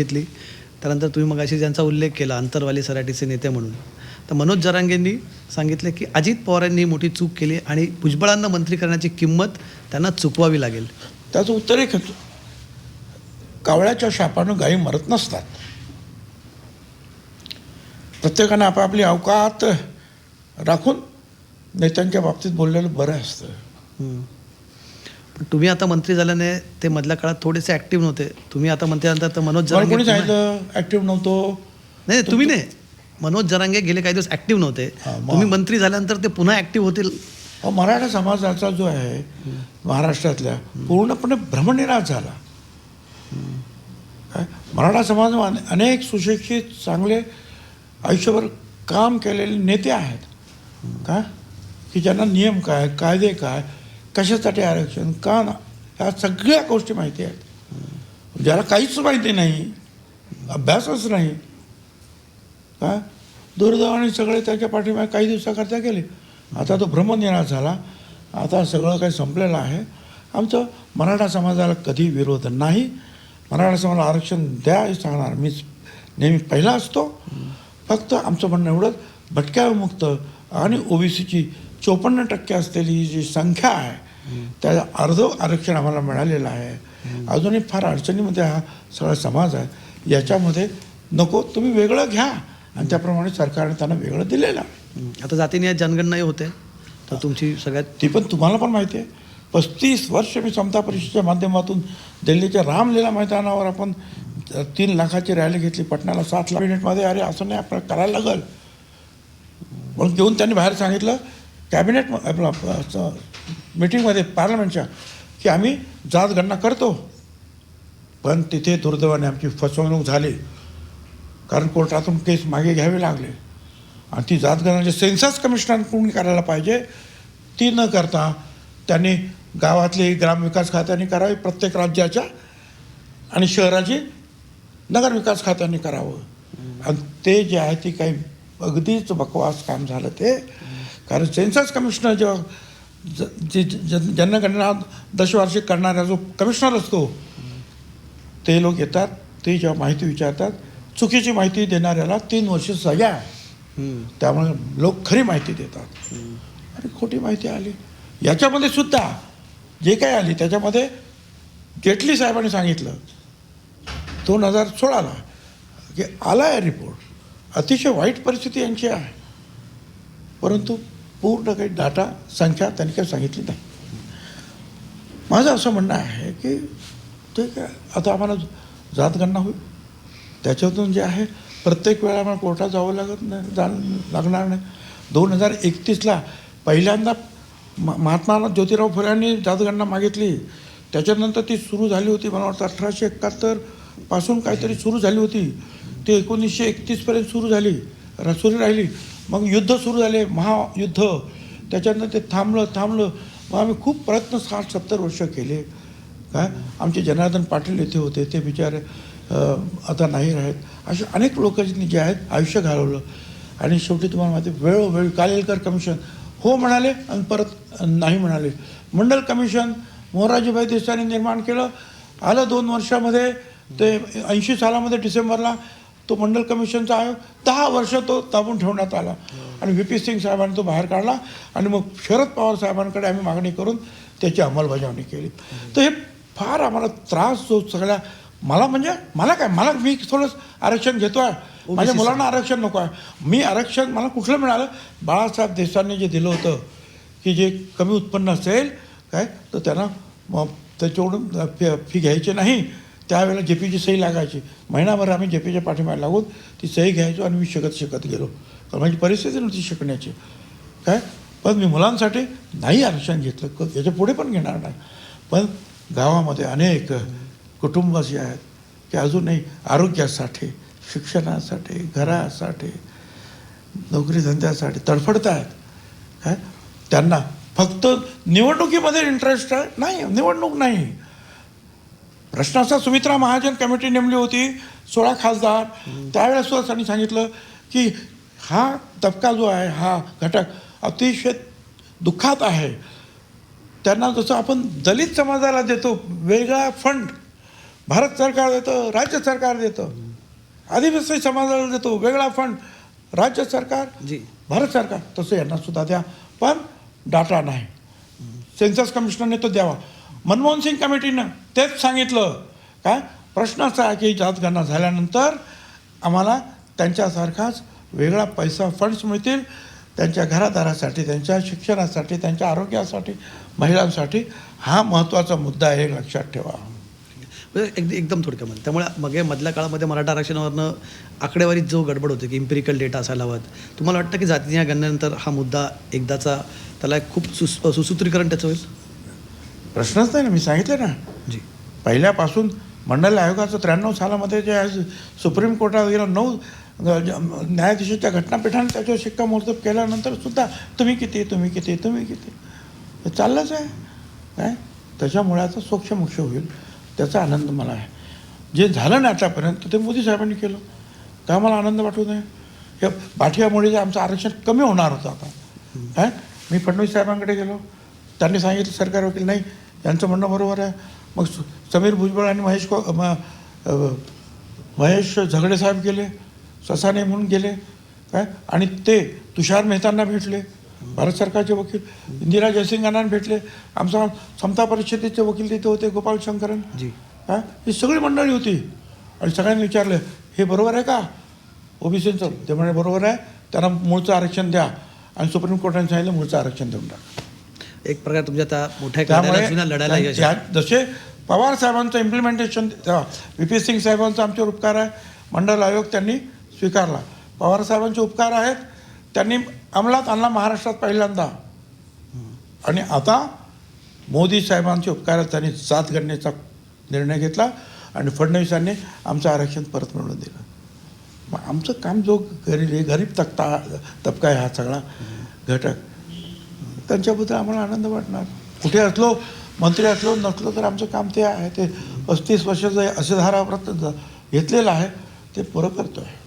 घेतली. त्यानंतर तुम्ही मग अशी ज्यांचा उल्लेख केला अंतरवाली सराटीचे नेते म्हणून. तर मनोज जरांगेंनी सांगितलं की अजित पवारांनी मोठी चूक केली आणि भुजबळांना मंत्री करण्याची किंमत त्यांना चुकवावी लागेल. त्याचं उत्तर एकच कावळ्याच्या शापानं गायी मरत नसतात. प्रत्येकानं आपापली अवकात राखून नेत्यांच्या बाबतीत बोललेलं बरं असतं. पण तुम्ही आता मंत्री झाल्याने ते मधल्या काळात थोडेसे ऍक्टिव्ह नव्हते. तुम्ही आता मंत्री झाल्यानंतर तर मनोज मला जरांगे कोणी पुन्हा- सांगितलं? ॲक्टिव्ह नव्हतो. नाही नाही, तुम्ही नाही. मनोज जरांगे गेले काही दिवस ऍक्टिव्ह नव्हते. हा, मग- तुम्ही मंत्री झाल्यानंतर ते पुन्हा ऍक्टिव्ह होतील. अहो, मराठा समाजाचा जो आहे महाराष्ट्रातल्या पूर्णपणे भ्रमनिराश झाला. काय मराठा समाज अनेक सुशिक्षित चांगले आयुष्यभर काम केलेले नेते आहेत. का? की ज्यांना नियम काय कायदे काय? कशासाठी आरक्षण? का ना? ह्या सगळ्या गोष्टी माहिती आहेत. ज्याला काहीच माहिती नाही अभ्यासच नाही. काय दुर्दैवाने सगळे त्याच्या पाठीमागे काही दिवसाकरता गेले. आता तो भ्रमनिराश झाला. आता सगळं काही संपलेलं आहे. आमचं मराठा समाजाला कधी विरोध नाही. मराठा समाजाला आरक्षण द्या हे सांगणार. मी नेहमी पहिला असतो. फक्त आमचं म्हणणं एवढंच. भटक्या मुक्त आणि ओबीसीची चोपन्न टक्के असलेली जी संख्या आहे त्या अर्ध आरक्षण आम्हाला मिळालेलं आहे. अजूनही फार अडचणीमध्ये हा सगळा समाज आहे. याच्यामध्ये नको तुम्ही वेगळं घ्या. आणि त्याप्रमाणे सरकारने त्यांना वेगळं दिलेलं. आता जातीने जनगणनाही होते. तर तुमची सगळ्यात ती पण तुम्हाला पण माहिती आहे. पस्तीस वर्ष मी समता परिषदेच्या माध्यमातून दिल्लीच्या रामलीला मैदानावर आपण तीन लाखाची रॅली घेतली. पटण्याला सात लाख मिनिटमध्ये अरे असं नाही आपल्याला करायला लागल. म्हणून घेऊन त्यांनी बाहेर सांगितलं कॅबिनेट आपलं मिटिंगमध्ये पार्लमेंटच्या की आम्ही जात गणना करतो. पण तिथे दुर्दैवाने आमची फसवणूक झाली. कारण कोर्टातून केस मागे घ्यावे लागले. आणि ती जात गणना सेन्सस कमिशनरकडून करायला पाहिजे ती न करता त्यांनी गावातली ग्रामविकास खात्याने करावी प्रत्येक राज्याच्या आणि शहराची नगरविकास खात्याने करावं. आणि ते जे आहे ती काही अगदीच बकवास काम झालं ते. कारण सेन्सस कमिशनर जेव्हा ज- जे जन- जनगणना दशवार्षिक करणारा जो कमिशनर असतो ते लोक येतात ते जेव्हा माहिती विचारतात चुकीची माहिती देणाऱ्याला तीन वर्ष सजा. त्यामुळे लोक खरी माहिती देतात. आणि खोटी माहिती आली. याच्यामध्ये सुद्धा जे काही आली त्याच्यामध्ये जेटली साहेबांनी सांगितलं. दोन हजार सोळाला की आला आहे रिपोर्ट अतिशय वाईट परिस्थिती यांची आहे. परंतु पूर्ण काही डाटा संख्या त्यांनी काही सांगितली नाही. माझं असं म्हणणं आहे की ठीक आहे आता आम्हाला जातगणना होईल. त्याच्यातून जे आहे प्रत्येक वेळा आम्हाला कोर्टात जावं लागत नाही जा लागणार नाही. दोन हजार एकतीसला पहिल्यांदा म महात्मा ज्योतिराव फुल्यांनी जातगणना मागितली. त्याच्यानंतर ती सुरू झाली होती मला वाटतं अठराशे एकाहत्तरपासून काहीतरी सुरू झाली होती. ती एकोणीसशे एकतीसपर्यंत सुरू झाली. सुरू राहिली. मग युद्ध सुरू झाले महायुद्ध. त्याच्यानंतर ते थांबलं थांबलं. मग आम्ही खूप प्रयत्न साठ सत्तर वर्ष केले. काय? आमचे जनार्दन पाटील येथे होते. ते बिचारे आता नाही राहत असे अनेक लोकांनी जे आहेत आयुष्य घालवलं. आणि शेवटी तुम्हाला माहिती वेळोवेळी कालेलकर कमिशन हो म्हणाले आणि परत नाही म्हणाले. मंडल कमिशन मोराजीभाई देसाईने निर्माण केलं. आलं दोन वर्षामध्ये. ते ऐंशी सालामध्ये डिसेंबरला तो मंडल कमिशनचा आयोग दहा वर्ष तो दाबून ठेवण्यात आला. आणि व्ही पी सिंग साहेबांनी तो बाहेर काढला आणि मग शरद पवार साहेबांकडे आम्ही मागणी करून त्याची अंमलबजावणी केली. तर हे फार आम्हाला त्रास जो सगळ्या मला म्हणजे मला काय? मला मी थोडं आरक्षण घेतो आहे. माझ्या मुलांना आरक्षण नको आहे. मी आरक्षण मला कुठलं मिळालं? बाळासाहेब देसाईंनी जे दिलं होतं की जे कमी उत्पन्न असेल काय? तर त्यांना मग त्याच्याकडून फी फी घ्यायची नाही. त्यावेळेला जे पीची सही लागायची. महिनाभर आम्ही जे पीच्या पाठीमागे लागून ती सही घ्यायचो आणि मी शिकत शिकत गेलो. कारण माझी परिस्थिती नव्हती शिकण्याची. काय? पण मी मुलांसाठी नाही आरक्षण घेतलं. क- याच्यापुढे पण घेणार नाही. पण गावामध्ये अनेक कुटुंब असे आहेत की अजूनही आरोग्यासाठी शिक्षणासाठी घरासाठी नोकरी धंद्यासाठी तडफडत आहेत. काय? त्यांना फक्त निवडणुकीमध्ये इंटरेस्ट आहे? नाही. निवडणूक नाही. प्रश्न असा सुमित्रा महाजन कमिटी नेमली होती सोळा खासदार. त्यावेळेस सुद्धा त्यांनी सांगितलं की हा तबका जो आहे हा घटक अतिशय दुःखात आहे. त्यांना जसं आपण दलित समाजाला देतो वेगळा फंड भारत सरकार देतं राज्य सरकार देतं. आदिवासी समाजाला देतो वेगळा फंड राज्य सरकार जी. भारत सरकार. तसं यांना सुद्धा द्या पण डाटा नाही. सेन्सस कमिशनरने तो द्यावा. मनमोहन सिंग कमिटीनं तेच सांगितलं. काय प्रश्न असा आहे की जनगणना झाल्यानंतर आम्हाला त्यांच्यासारखाच वेगळा पैसा फंड्स मिळतील. त्यांच्या घरादारासाठी त्यांच्या शिक्षणासाठी त्यांच्या आरोग्यासाठी महिलांसाठी हा महत्त्वाचा मुद्दा आहे हे लक्षात ठेवा. म्हणजे एक एकदम थोडक्यामध्ये. त्यामुळे मग मधल्या काळामध्ये मराठा आरक्षणावरनं आकडेवारीत जो गडबड होते की इम्पेरिकल डेटा असायला हवात तुम्हाला वाटतं की जातीय गणनेनंतर हा मुद्दा एकदाचा त्याला एक खूप सुस सुसूत्रीकरण त्याचं होईल? प्रश्नच नाही ना मी सांगितलं ना. पहिल्यापासून मंडल आयोगाचं त्र्याण्णव सालामध्ये जे आहे सुप्रीम कोर्टात गेलं नऊ न्यायाधीशाच्या घटनापीठाने त्याच्यावर शिक्कामोर्तब केल्यानंतर सुद्धा तुम्ही किती तुम्ही किती तुम्ही किती? हे चाललंच आहे. काय? त्याच्यामुळे आता सोक्षमोक्ष होईल त्याचा आनंद मला आहे. जे झालं ना आतापर्यंत ते मोदी साहेबांनी केलं. का मला आनंद वाटू नये? हे पाठियामुळे जे आमचं आरक्षण कमी होणार होतं आता. काय? मी फडणवीस साहेबांकडे गेलो. त्यांनी सांगितलं सरकार वकील नाही यांचं म्हणणं बरोबर आहे. मग समीर भुजबळ आणि महेश को म- महेश झगडे साहेब गेले ससाने म्हणून गेले काय? आणि ते तुषार मेहतांना भेटले भारत सरकारचे वकील इंदिरा जयसिंगांना भेटले आमचा समता परिषदेचे वकील तिथे होते गोपाल शंकरन. जी. हा? ही सगळी मंडळी होती. आणि सगळ्यांनी विचारलं हे बरोबर आहे का? ओबीसीचं ते म्हणे बरोबर आहे. त्यांना मूळचं आरक्षण द्या. आणि सुप्रीम कोर्टाने सांगितलं मूळचं आरक्षण देऊन टाका. एक प्रकार तुमच्या त्या मोठ्या लढायला जसे पवार साहेबांचं इम्प्लिमेंटेशन व्ही पी सिंग साहेबांचा आमच्यावर उपकार आहे. मंडल आयोग त्यांनी स्वीकारला. पवार साहेबांचे उपकार आहेत. त्यांनी अंमलात आणला महाराष्ट्रात पहिल्यांदा. आणि आता मोदी साहेबांचे उपकार त्यांनी साथ गणनेचा निर्णय घेतला आणि फडणवीसांनी आमचं आरक्षण परत मिळवून दिलं. मग आमचं काम जो गरीब गरीब तक्ता तबका आहे हा सगळा घटक. त्यांच्याबद्दल आम्हाला आनंद वाटणार. कुठे असलो मंत्री असलो नसलो तर आमचं काम ते आहे. ते पस्तीस वर्षाचं असं धाराव्रत घेतलेलं आहे. ते पुरं करतो आहे